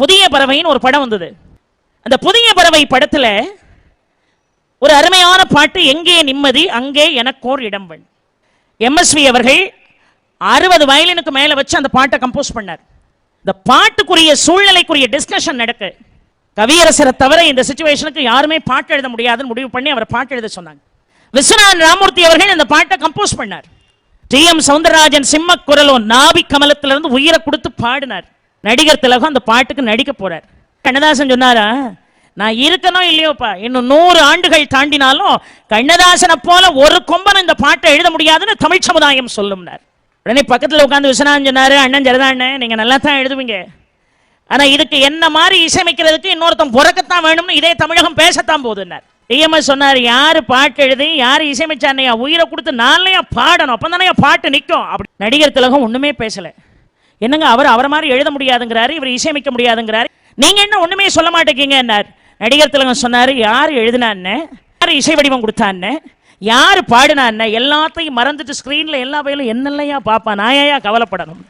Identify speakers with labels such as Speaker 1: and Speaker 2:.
Speaker 1: புதிய பறவைன்னு ஒரு படம் வந்தது. அந்த புதிய பறவை படத்துல ஒரு அருமையான பாட்டு எங்கே நிம்மதி அங்கே எனக்கோர் இடம் வேணும் எம்எஸ்வி அவர்கள் அறுபது வயலினுக்கு மேல வச்சு அந்த பாட்டை கம்போஸ் பண்ணார். இந்த பாட்டுக்குரிய சூழ்நிலைக்குரிய டிஸ்கஷன் நடக்கு. கவியரசரை தவிர இந்த சுச்சுவேஷனுக்கு யாருமே பாட்டு எழுத முடியாதுன்னு முடிவு பண்ணி அவர் பாட்டு எழுத சொன்னாங்க. விஸ்வநாதன் ராமூர்த்தி அவர்கள் இந்த பாட்டை கம்போஸ் பண்ணார். டி எம் சவுந்தரராஜன் சிம்ம குரலும் நாபி கமலத்திலிருந்து உயிரை கொடுத்து பாடினார். நடிகர் திலகம் அந்த பாட்டுக்கு நடிக்க போறார். கண்ணதாசன் சொன்னாரா நான் இருக்கணும் இல்லையோப்பா இன்னும் நூறு ஆண்டுகள் தாண்டினாலும் கண்ணதாசனை போல ஒரு கொம்பன் இந்த பாட்டை எழுத முடியாதுன்னு தமிழ் சமுதாயம் சொல்லும்னார். உடனே பக்கத்தில் உட்காந்து விஸ்வநாதன் சொன்னார் அண்ணன் சரிதாண்ணே நீங்கள் நல்லா தான் எழுதுவீங்க. ஆனால் இதுக்கு என்ன மாதிரி இசையமைக்கிறதுக்கு இன்னொருத்தன் பிறக்கத்தான் வேணும்னு இதே தமிழகம் பேசத்தான் போகுதுன்னார். டிஎம்எஸ் சொன்னார் யார் பாட்டு எழுதி யார் இசையமைச்சானையா உயிரை கொடுத்து நாளையா பாடணும் அப்போ தானே பாட்டு நிற்கும் அப்படி நடிகர் திலகம் ஒன்றுமே பேசலை. என்னங்க அவர் அவரை மாதிரி எழுத முடியாதுங்கிறாரு இவர் இசையமைக்க முடியாதுங்கிறாரு. நீங்க என்ன ஒண்ணுமே சொல்ல மாட்டேங்கன்னார் நடிகர் திலகம் சொன்னாரு யார் எழுதினான்னு யார் இசை வடிவம் கொடுத்தான்னு யார் பாடினான்னு எல்லாத்தையும் மறந்துட்டு ஸ்கிரீன்ல எல்லா வயலும் என்னெல்லாம் பார்ப்பான் நான் ஏயா கவலைப்படணும்?